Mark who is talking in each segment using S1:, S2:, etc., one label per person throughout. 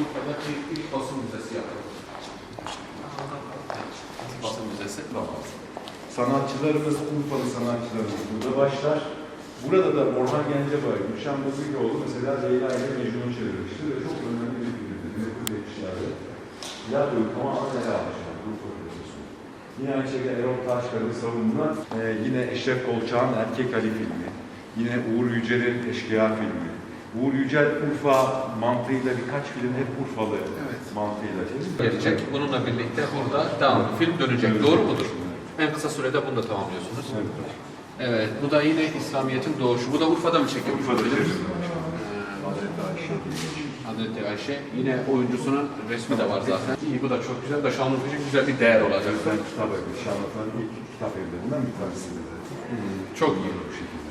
S1: Urfa'daki ilk basın müzesi yapıldı. Basın müzesi.
S2: Sanatçılarımız, Urfalı sanatçılarımız burada başlar. Burada da Orhan Gencebay, Gülşen Bozukioğlu mesela Leyla ile Mecnun'u çevirmiştir ve çok önemli bir filmdir. 1970'lerde. Tiyatroyu tamamen ele almışlar. Urfa Tiyatrosu. Yine aynı şekilde Erol Taşkar'ın savunduğuna e, yine Eşref Kolçak'ın Erkek Ali filmi. Yine Uğur Yücel'in Eşkıya filmi. Uğur Yücel Urfa mantığıyla birkaç film hep Urfalı mantığıyla çevirdi.
S1: Gelecek. Bununla birlikte burada devamlı film dönecek. Doğru mudur? En kısa sürede bunu da tamamlıyorsunuz.
S2: Evet.
S1: Evet. Bu da yine İslamiyet'in doğuşu. Bu da Urfa'da mı çekiyor?
S2: Urfa'da çevirdi.
S1: Hazreti Ayşe. Yine oyuncusunun resmi de var zaten. İyi bu da çok güzel. Da Şanlıurfa için güzel bir değer olacak.
S2: Ben kitap evli, Şanlıurfa'nın ilk kitap evlerinden bir tanesi.
S1: Çok iyi.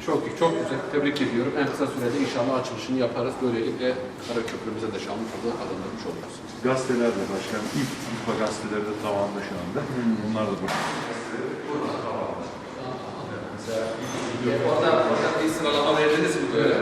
S1: Çok iyi, çok güzel. Tebrik ediyorum. En kısa sürede inşallah açılışını yaparız. Böylelikle Karaköprümüze de Şanlıurfa'da kazandırmış oluruz.
S2: Gazeteler de başkan, ilk Urfa gazeteleri de tamamda şu anda. Bunlar da burada.
S1: Orada, orada bir sıralama verdiniz mi böyle?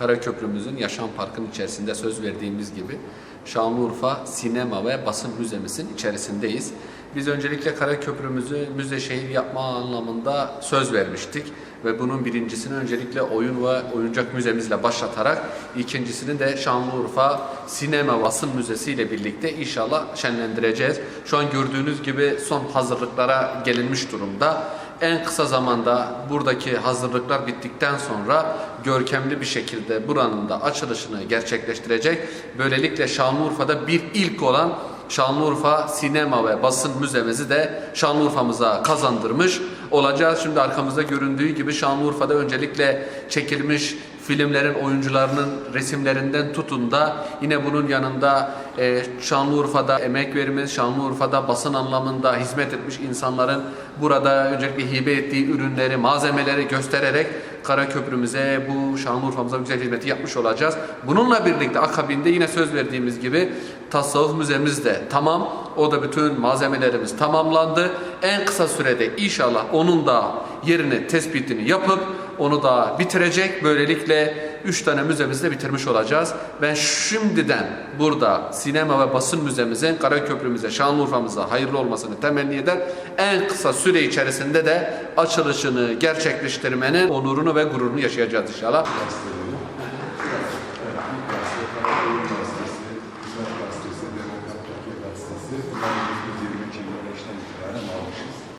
S1: Karaköprümüzün Yaşam Parkı'nın içerisinde söz verdiğimiz gibi Şanlıurfa Sinema ve Basın Müzemizin içerisindeyiz. Biz öncelikle Karaköprümüzü müze şehir yapma anlamında söz vermiştik ve bunun birincisini öncelikle oyun ve oyuncak müzemizle başlatarak ikincisini de Şanlıurfa Sinema Basın Müzesi ile birlikte inşallah şenlendireceğiz. Şu an gördüğünüz gibi son hazırlıklara gelinmiş durumda en kısa zamanda buradaki hazırlıklar bittikten sonra görkemli bir şekilde buranın da açılışını gerçekleştirecek. Böylelikle Şanlıurfa'da bir ilk olan Şanlıurfa Sinema ve Basın Müzemizi de Şanlıurfa'mıza kazandırmış olacağız. Şimdi arkamızda göründüğü gibi Şanlıurfa'da öncelikle çekilmiş filmlerin oyuncularının resimlerinden tutun da yine bunun yanında e, Şanlıurfa'da emek vermiş, Şanlıurfa'da basın anlamında hizmet etmiş insanların burada öncelikle hibe ettiği ürünleri, malzemeleri göstererek Karaköprümüze, bu Şanlıurfa'mıza güzel hizmeti yapmış olacağız. Bununla birlikte akabinde yine söz verdiğimiz gibi tasavvuf müzemiz de tamam. O da bütün malzemelerimiz tamamlandı. En kısa sürede inşallah onun da yerini tespitini yapıp onu da bitirecek. Böylelikle 3 tane müzemizi de bitirmiş olacağız. Ben şimdiden burada sinema ve basın müzemizin Karaköprümüze, Şanlıurfa'mıza hayırlı olmasını temenni eder. En kısa süre içerisinde de açılışını gerçekleştirmenin onurunu ve gururunu yaşayacağız inşallah.